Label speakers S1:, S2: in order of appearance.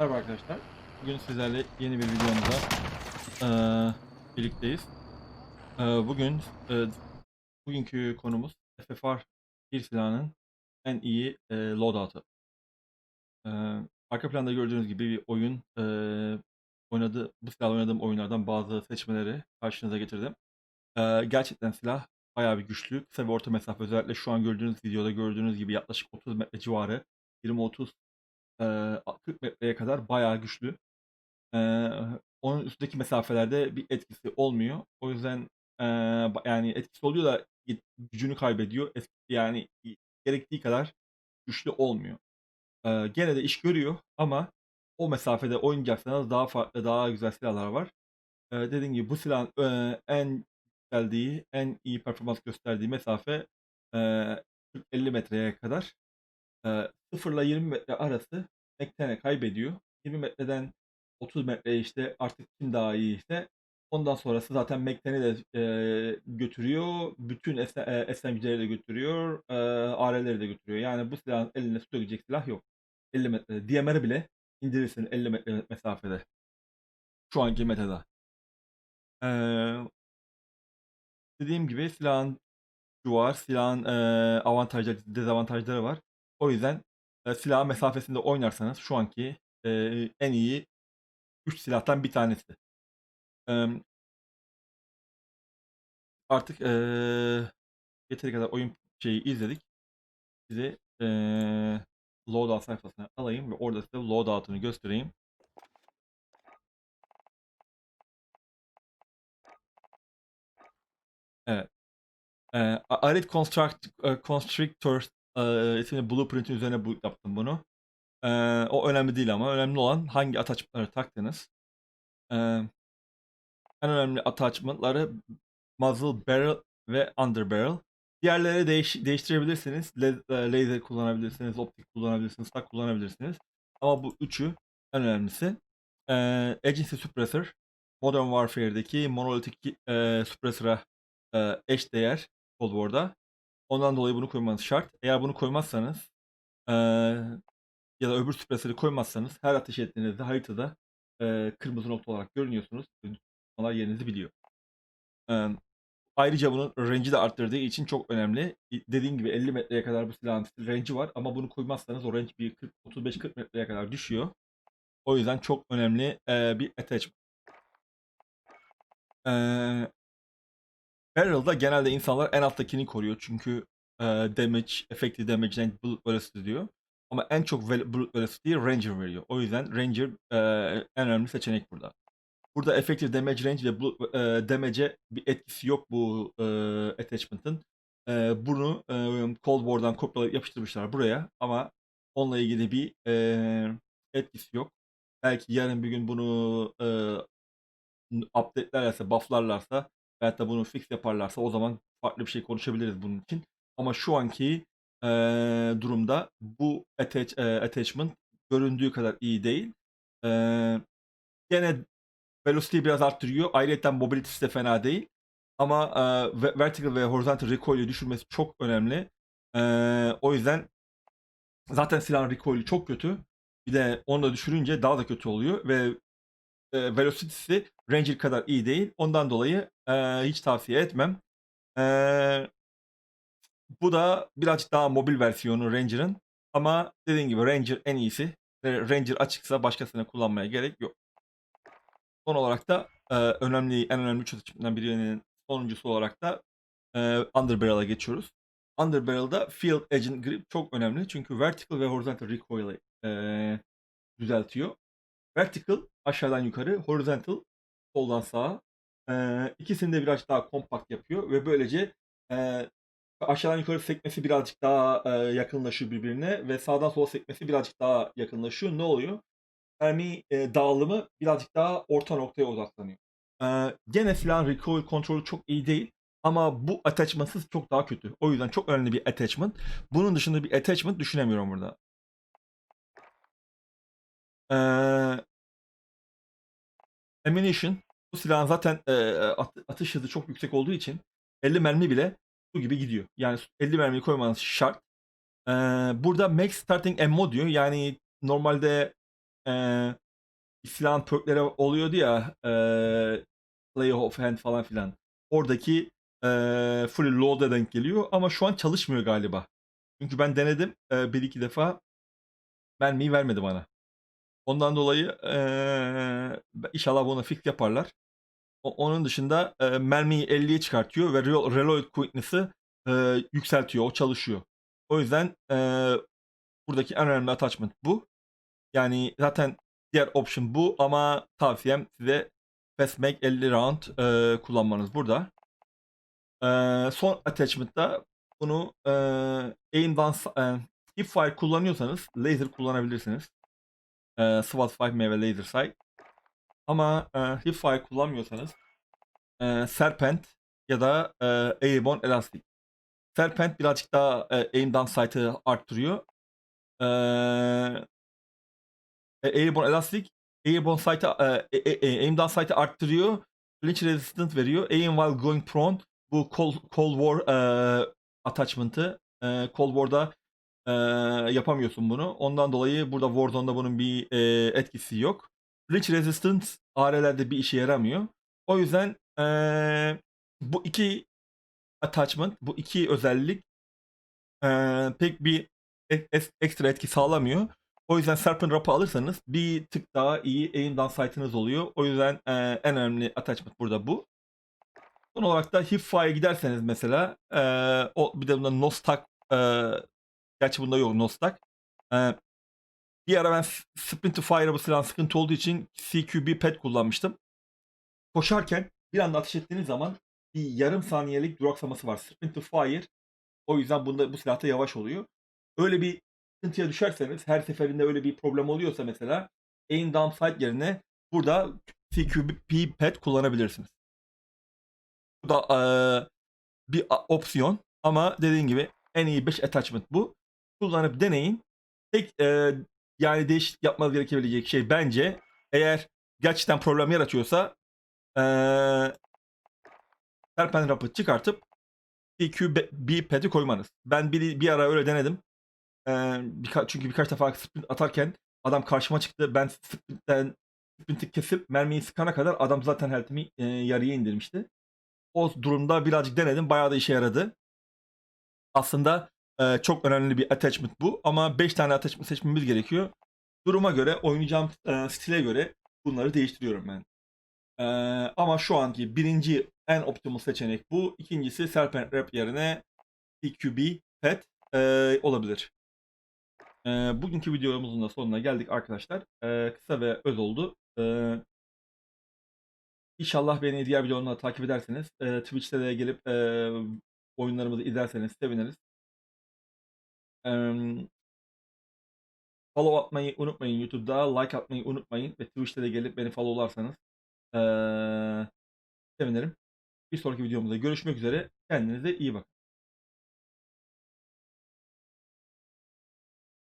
S1: Merhaba arkadaşlar. Bugün sizlerle yeni bir videomuzda eee, birlikteyiz. Eee, bugün eee, bugünkü konumuz FFR bir silahının en iyi eee loadout'u. Eee, arka planda gördüğünüz gibi bir oyun eee oynadı bu silahla oynadığım oyunlardan bazı seçmeleri karşınıza getirdim. Eee, gerçekten silah bayağı bir güçlü. Kısa ve orta mesafe özellikle şu an gördüğünüz videoda gördüğünüz gibi yaklaşık 30 metre civarı 20-30 eee, 40 metreye kadar bayağı güçlü. Onun üstündeki mesafelerde bir etkisi olmuyor. O yüzden yani etkisi oluyor da gücünü kaybediyor. Yani gerektiği kadar güçlü olmuyor. Gene de iş görüyor ama o mesafede oynayacaksanız daha farklı, daha güzel silahlar var. Dediğim gibi bu silahın en yükseldiği, en iyi performans gösterdiği mesafe eee 40-50 metreye kadar. Eee 0 ile 20 metre arası Mekten'e kaybediyor. 20 metreden 30 metreye işte artık kim daha iyi ise ondan sonrası zaten Mekten'i de eee, götürüyor. Bütün SMG'leri de götürüyor. eee AR'leri de götürüyor. Yani bu silahın eline su dökecek silah yok. 50 metrede. DMR'i bile indirirsin 50 metre mesafede. Şu anki metada. Eee dediğim gibi silahın var. Silahın eee avantajları, dezavantajları var. O yüzden e, silah mesafesinde oynarsanız şu anki eee, en iyi 3 silahtan bir tanesi. Em, artık eee yeteri kadar oyun şeyi izledik. Sizi eee loadout sayfasına alayım ve orada size loadout'unu göstereyim. Evet. Arid Construct, e, eee isimli blueprint'in üzerine bu, yaptım bunu. Eee, o önemli değil ama önemli olan hangi attachment'ları taktınız. Eee en önemli attachment'ları muzzle barrel ve under barrel. Diğerleri değiş, değiştirebilirsiniz. Laser kullanabilirsiniz, optik kullanabilirsiniz, stack kullanabilirsiniz. Ama bu üçü en önemlisi. Ee, Agency Suppressor, Modern Warfare'deki monolitik e, suppressor'a e, eş değer Cold War'da. Ondan dolayı bunu koymanız şart. Eğer bunu koymazsanız e, ya da öbür suppressor'ı koymazsanız her ateş ettiğinizde haritada e, kırmızı nokta olarak görünüyorsunuz. Onlar yerinizi biliyor. E, Ayrıca bunun range'i de arttırdığı için çok önemli. Dediğim gibi 50 metreye kadar bu silahın range'i var ama bunu koymazsanız o range bir 40 35-40 metreye kadar düşüyor. O yüzden çok önemli e, bir attachment. E, Barrel'da genelde insanlar en alttakini koruyor çünkü e, damage, effective damage and bullet velocity diyor. Ama en çok bullet velocity'yi Ranger veriyor. O yüzden Ranger e, en önemli seçenek burada. Burada effective damage range ve bu e, damage'e bir etkisi yok bu e, attachment'ın. E, bunu e, Cold War'dan kopyalayıp yapıştırmışlar buraya ama onunla ilgili bir e, etkisi yok. Belki yarın bir gün bunu e, update'lerlerse, buff'larlarsa veyahut da bunu fix yaparlarsa o zaman farklı bir şey konuşabiliriz bunun için. Ama şu anki e, durumda bu attach, e, attachment göründüğü kadar iyi değil. E, gene velocity'yi biraz arttırıyor. Ayrıca mobility'si de fena değil. Ama e, ve- vertical ve horizontal recoil'i düşürmesi çok önemli. E, o yüzden zaten silahın recoil'i çok kötü. Bir de onu da düşürünce daha da kötü oluyor ve velocity'si Ranger kadar iyi değil. Ondan dolayı e, hiç tavsiye etmem. E, bu da birazcık daha mobil versiyonu Ranger'ın. Ama dediğim gibi Ranger en iyisi. Ranger açıksa başkasına kullanmaya gerek yok. Son olarak da e, önemli en önemli atışımdan birinin sonuncusu olarak da e, Underbarrel'a geçiyoruz. Underbarrel'da Field Agent Grip çok önemli çünkü vertical ve horizontal recoil'i e, düzeltiyor. Vertical aşağıdan yukarı, horizontal soldan sağa. E, ikisini de birazcık daha kompakt yapıyor ve böylece e, aşağıdan yukarı sekmesi birazcık daha e, yakınlaşıyor birbirine ve sağdan sola sekmesi birazcık daha yakınlaşıyor. Ne oluyor? mermi e, dağılımı birazcık daha orta noktaya odaklanıyor. E, gene silahın recoil kontrolü çok iyi değil ama bu attachmentsız çok daha kötü. O yüzden çok önemli bir attachment. Bunun dışında bir attachment düşünemiyorum burada. E, ammunition bu silahın zaten e, at- atış hızı çok yüksek olduğu için 50 mermi bile su gibi gidiyor. Yani 50 mermiyi koymanız şart. E, burada max starting ammo diyor. Yani normalde eee silahın perkleri oluyordu ya eee Play of Hand falan filan. Oradaki eee full load'a denk geliyor ama şu an çalışmıyor galiba. Çünkü ben denedim eee, bir iki defa mermiyi vermedi bana. Ondan dolayı eee inşallah bunu fix yaparlar. O- onun dışında eee, mermiyi 50'ye çıkartıyor ve relo- reload quickness'ı eee, yükseltiyor. O çalışıyor. O yüzden eee, buradaki en önemli attachment bu. Yani zaten diğer option bu ama tavsiyem size Fastmag 50 round eee, kullanmanız burada. Eee, son attachment'ta bunu eee aim'dan eee, hipfire kullanıyorsanız laser kullanabilirsiniz. Eee SWAT 5 ve laser sight. Ama eee hipfire kullanmıyorsanız eee Serpent ya da eee Airborne Elastic. Serpent birazcık daha eee, aim down sight'ı arttırıyor. E, Airborne Elastic Airborne sight'ı e, e, e, aim down sight'ı arttırıyor. Flinch resistant veriyor. Aim while going prone bu Cold, Cold War eee attachment'ı. Eee, Cold War'da eee, yapamıyorsun bunu. Ondan dolayı burada Warzone'da bunun bir eee, etkisi yok. Flinch resistant AR'lerde bir işe yaramıyor. O yüzden eee, bu iki attachment, bu iki özellik eee, pek bir ekstra etki sağlamıyor. O yüzden Serpent Rap'ı alırsanız bir tık daha iyi aim down sight'ınız oluyor. O yüzden eee, en önemli attachment burada bu. Son olarak da Hipfire'ye giderseniz mesela eee, o bir de bunda Nostak eee gerçi bunda yok Nostak. Eee, bir ara ben Sprint to Fire'a bu silahın sıkıntı olduğu için CQB pet kullanmıştım. Koşarken bir anda ateş ettiğiniz zaman bir yarım saniyelik duraksaması var. Sprint to Fire o yüzden bunda bu silahta yavaş oluyor. Öyle bir sıkıntıya düşerseniz her seferinde öyle bir problem oluyorsa mesela aim down sight yerine burada CQB pet kullanabilirsiniz. Bu da eee, bir opsiyon ama dediğim gibi en iyi 5 attachment bu. Kullanıp deneyin. Tek eee, yani değişiklik yapmanız gerekebilecek şey bence eğer gerçekten problem yaratıyorsa eee Serpent Rap'ı çıkartıp CQB pad'i koymanız. Ben bir, bir ara öyle denedim. Eee, birka- çünkü birkaç defa sprint atarken adam karşıma çıktı. Ben sprintten sprinti kesip mermiyi sıkana kadar adam zaten health'imi eee, yarıya indirmişti. O durumda birazcık denedim. Bayağı da işe yaradı. Aslında eee, çok önemli bir attachment bu. Ama 5 tane attachment seçmemiz gerekiyor. Duruma göre, oynayacağım eee, stile göre bunları değiştiriyorum ben. Eee, ama şu anki birinci en optimal seçenek bu. İkincisi Serpent Rap yerine CQB Pet eee, olabilir. Eee, bugünkü videomuzun da sonuna geldik arkadaşlar. Eee, kısa ve öz oldu. Eee İnşallah beni diğer videolarımda takip ederseniz, eee, Twitch'te de gelip eee, oyunlarımızı izlerseniz seviniriz. Follow atmayı unutmayın YouTube'da, like atmayı unutmayın ve Twitch'te de gelip beni follow'larsanız eee, sevinirim. Bir sonraki videomuzda görüşmek üzere. Kendinize iyi bakın.